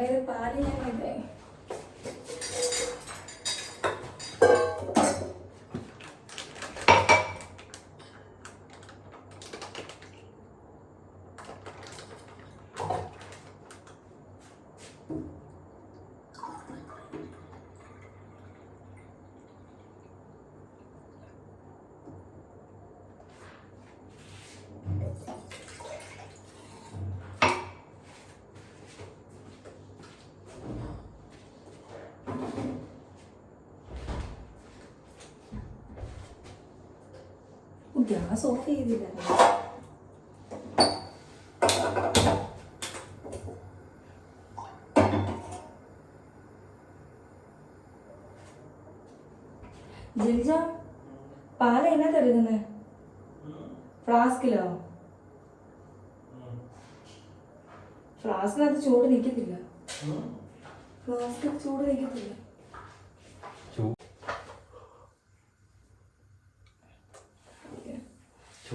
അതായത് പാൽ ഞാൻ ഇല്ലേ ഗ്യാസ് ഓഫ് ചെയ്തില്ല ജിൽജ പാല എന്നാ തരുന്നത് ഫ്ലാസ്കിലോ? ഫ്ലാസ്കിനകത്ത് ചൂട് നിൽക്കത്തില്ല ഫ്ലാസ്കിൽ ചൂട് നിൽക്കത്തില്ല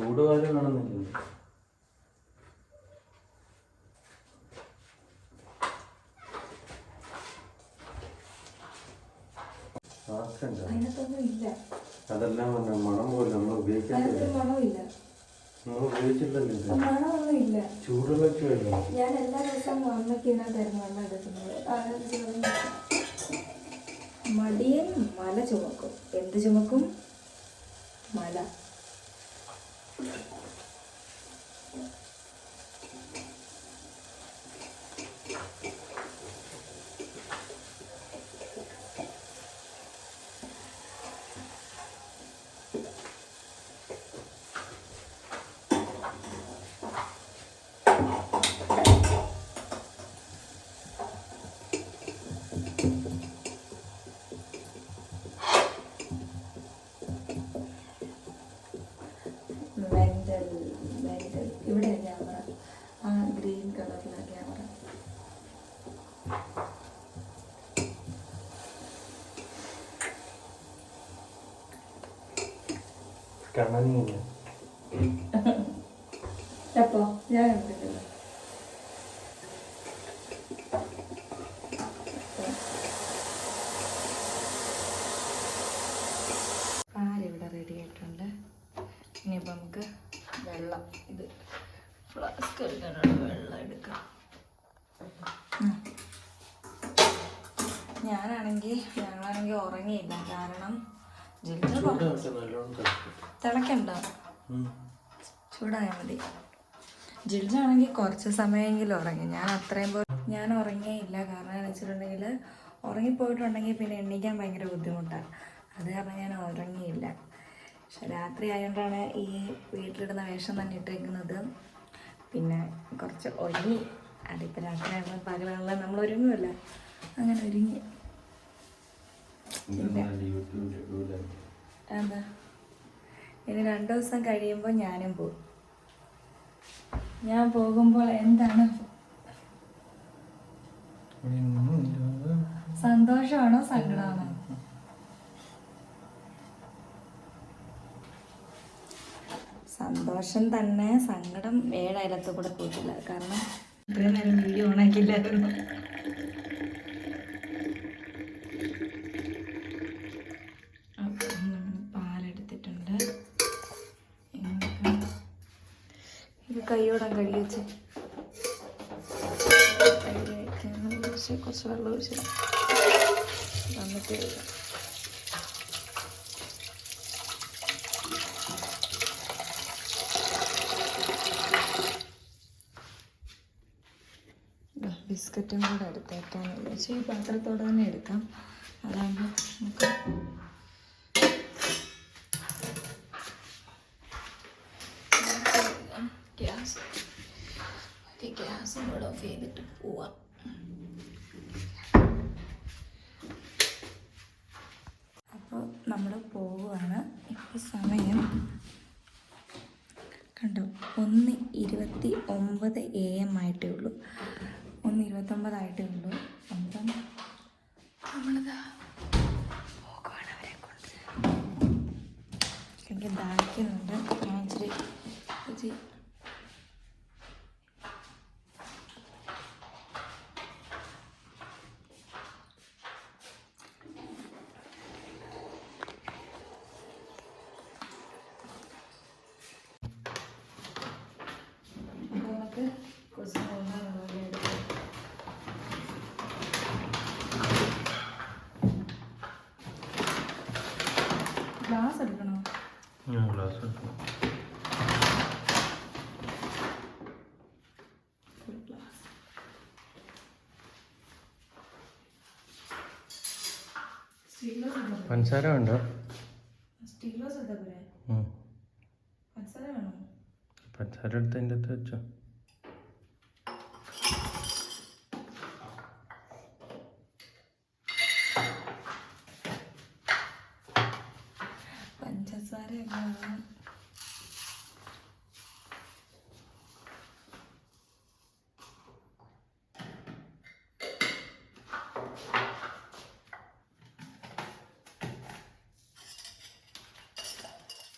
കാണുന്നില്ല ആക്കണ്ട അതിനകത്തൊന്നും ഇല്ല അതെല്ലാം പറഞ്ഞ മണം പോലെ നമ്മൾ ഉപയോഗിക്കാറില്ല നമ്മൾ ഉപയോഗിച്ചില്ലല്ലോ ഞാൻ എല്ലാ ദിവസവും അമ്മയ്ക്ക് ഇതിനകത്തായിരുന്നു വെള്ളം എടുക്കുന്നത്. അതിനകത്ത് ചെറുതും മടിയൻ മല ചുമക്കും. എന്ത് ചുമക്കും? മല. Yeah. കണ്ണനിയില്ല എപ്പോ ഞാൻ കണ്ടിട്ടില്ല പാലിവിടെ റെഡി ആയിട്ടുണ്ട്. ഇനിയിപ്പോൾ നമുക്ക് വെള്ളം ഇത് ഫ്ലാസ്ക് എടുക്കാനുള്ള വെള്ളം എടുക്കാം. ഞാനാണെങ്കിൽ ഞങ്ങളാണെങ്കിൽ ഉറങ്ങിയില്ല. കാരണം തിളക്കണ്ട. ചൂടായാൽ മതി. ജിൽജാണെങ്കിൽ കുറച്ച് സമയമെങ്കിലും ഉറങ്ങി. ഞാൻ അത്രയും പോ ഞാൻ ഉറങ്ങിയില്ല. കാരണം എന്ന് വെച്ചിട്ടുണ്ടെങ്കിൽ ഉറങ്ങിപ്പോയിട്ടുണ്ടെങ്കിൽ പിന്നെ എണ്ണിക്കാൻ ഭയങ്കര ബുദ്ധിമുട്ടാണ് അത് കാരണം ഞാൻ ഉറങ്ങിയില്ല. പക്ഷെ രാത്രി ആയതുകൊണ്ടാണ് ഈ വീട്ടിലിടുന്ന വേഷം തന്നെ ഇട്ടേക്കുന്നത്. പിന്നെ കുറച്ച് ഒരുങ്ങി അതിപ്പോൾ രാത്രി ആകുമ്പോൾ പകലാണല്ലോ നമ്മൾ ഒരുങ്ങുമല്ല അങ്ങനെ ഒരുങ്ങി. എന്താ? ഇനി രണ്ടു ദിവസം കഴിയുമ്പോൾ ഞാനും പോകും ഞാൻ പോകുമ്പോൾ എന്താണ്? സന്തോഷമാണോ സങ്കടമാണോ? സന്തോഷം തന്നെ സങ്കടം ഏഴയലത്ത് കൂടെ പോയിട്ടില്ല. കാരണം ഇത്രയും നേരം വീഡിയോ ഓണാക്കിയില്ലായിരുന്നു കൈയോടാൻ കഴുകി കുറച്ച് വെള്ളം ഒഴിച്ച് വന്നിട്ട് ബിസ്ക്കറ്റും കൂടെ എടുത്തേക്കാൻ ഈ പാത്രത്തോടെ തന്നെ എടുക്കാം. അതാകുമ്പോൾ നമുക്ക് ഗ്യാസ് ഗ്യാസും കൂടെ ഓഫ് ചെയ്തിട്ട് പോവാം. അപ്പോൾ നമ്മൾ പോവുകയാണ്. ഇപ്പോൾ സമയം കണ്ടോ? ഒന്ന് ഇരുപത്തി ഒമ്പത് എ എം ആയിട്ടേ ഉള്ളൂ. പഞ്ചസാര ഉണ്ടോ? സ്റ്റീലോസ് എന്താ പറയാ ഉം. പഞ്ചസാര വേണോ? പഞ്ചസാര എടുത്ത് അതിന്റെ അകത്ത് വെച്ചോ പഞ്ചസാര വേണം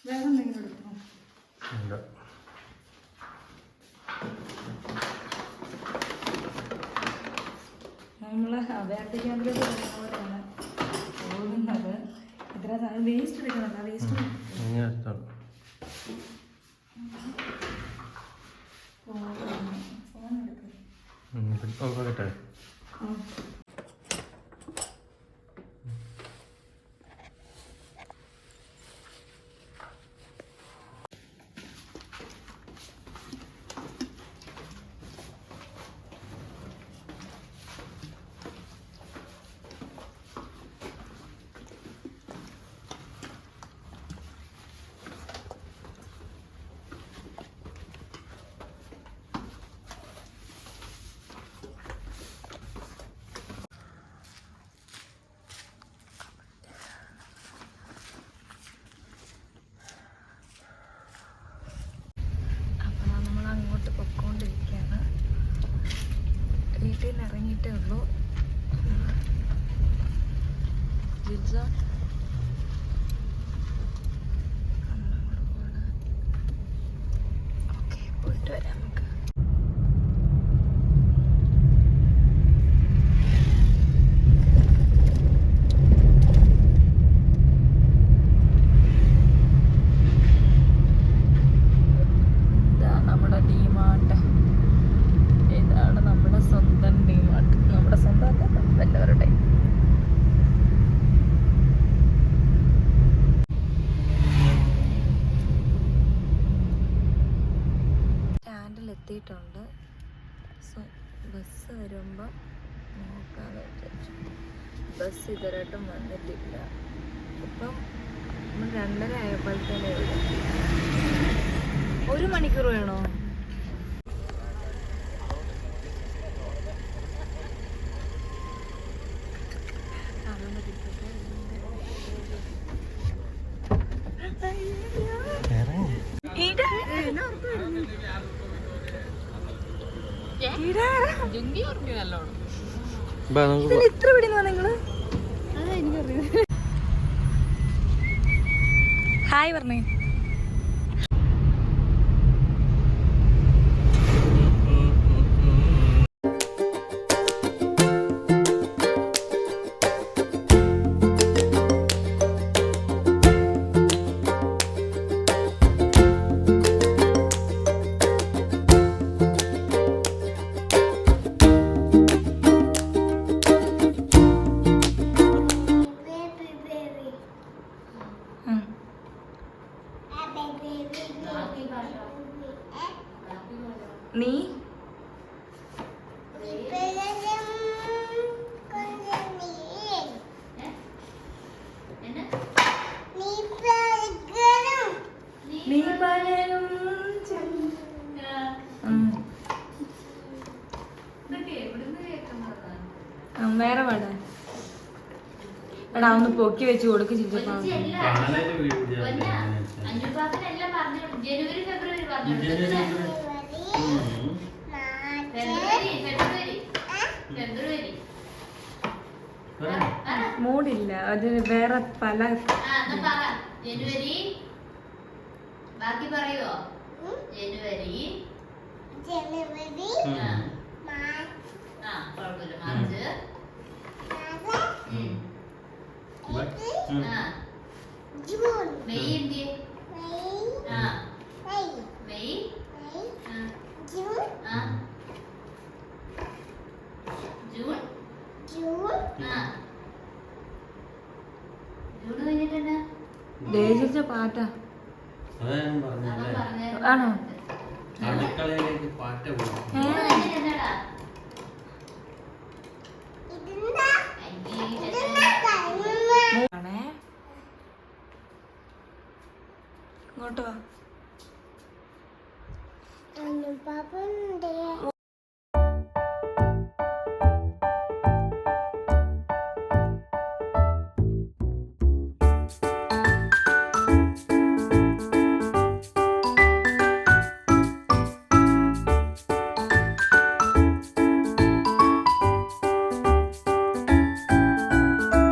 വേറെ എന്തെങ്കിലും എടുക്കണോ ഉണ്ട്. നമ്മൾ അഭയാർത്ഥി ക്യാമ്പിലേക്ക് പോകുന്ന പോലെയാണ് പോകുന്നത്. ഇത്ര സാധനം വേസ്റ്റ് ആ വേസ്റ്റ് ഫോൺ എടുക്കാം. നോക്കട്ടെ വീട്ടിൽ നിന്ന് ഇറങ്ങിയിട്ടേ ഉള്ളൂ ജിൽസ വരുമ്പോൾ നോക്കാന്ന് വിചാരിച്ചു. ബസ് ഇതുവരായിട്ടും വന്നിട്ടില്ല. ഇപ്പം നമ്മൾ രണ്ടര ആയപ്പോഴത്തേനെ ഒരു മണിക്കൂർ വേണോ? ഇത്ര പിടിന്നോ നിങ്ങൾ? ഹായ് പറഞ്ഞേ. ഒന്ന് പൊക്കി വെച്ച് കൊടുക്ക് പറഞ്ഞു ജനുവരി ഫെബ്രുവരി. മൂടില്ല അത് വേറെ പല ജനുവരി ബാക്കി പറയുവോ ജനുവരി ഉം. ദേശിച്ച പാട്ടാ. ആണോ? അടുക്കളയിലേക്ക്